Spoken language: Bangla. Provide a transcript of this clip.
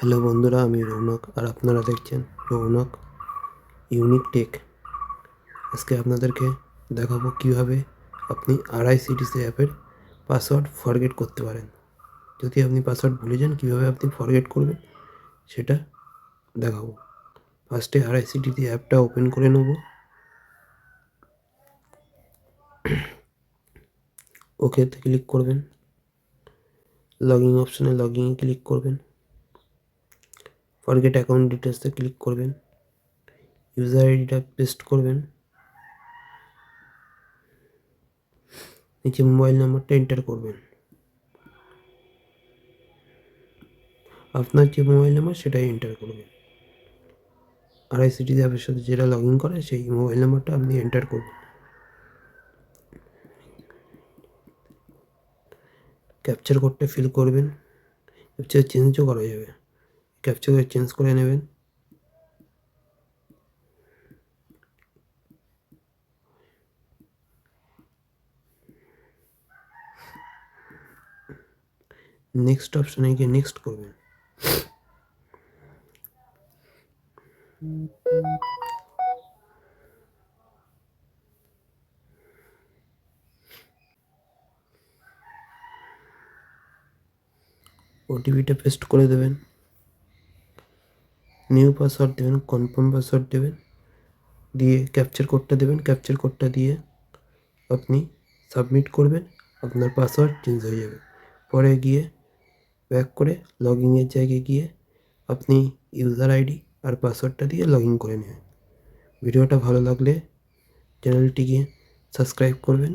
হ্যালো বন্ধুরা, আমি রৌনক আর আপনারা দেখছেন রৌনক ইউনিক টেক। আজকে আপনাদেরকে দেখাবো কীভাবে আপনি আরআইসিটিসি অ্যাপের পাসওয়ার্ড ফরগেট করতে পারেন। যদি আপনি পাসওয়ার্ড ভুলে যান, কীভাবে আপনি ফরগেট করবেন সেটা দেখাবো। ফার্স্টে আরআইসিটিসি অ্যাপটা ওপেন করে নেব। ওকেতে ক্লিক করবেন। লগ ইন অপশানে লগ ইনে ক্লিক করবেন। ফরগেট অ্যাকাউন্ট ডিটেলসে ক্লিক করবেন ইউজার আইডিটা পেস্ট করবেন, নিচে মোবাইল নাম্বারটা এন্টার করবেন। আপনার যে মোবাইল নাম্বার সেটাই এন্টার করবেন। আরআইসিটি অ্যাপের সাথে যেটা লগ ইন করে সেই মোবাইল নাম্বারটা আপনি এন্টার করবেন। ক্যাপচার কোডটা ফিল করবেন ক্যাপচার চেঞ্জও করা যাবে। ক্যাপচার চেঞ্জ করে নেবেন। নেক্সট অপশানে গিয়ে নেক্সট করবেন। ওটিপিটা পেস্ট করে দেবেন। নিউ পাসওয়ার্ড দেবেন কনফার্ম পাসওয়ার্ড দেবেন, দিয়ে ক্যাপচার কোডটা দেবেন ক্যাপচার কোডটা দিয়ে আপনি সাবমিট করবেন, আপনার পাসওয়ার্ড চেঞ্জ হয়ে যাবে। পরে গিয়ে ব্যাক করে লগ ইনের জায়গায় গিয়ে আপনি ইউজার আইডি আর পাসওয়ার্ডটা দিয়ে লগ ইন করে নেবেন। ভিডিওটা ভালো লাগলে চ্যানেলটিকে সাবস্ক্রাইব করবেন।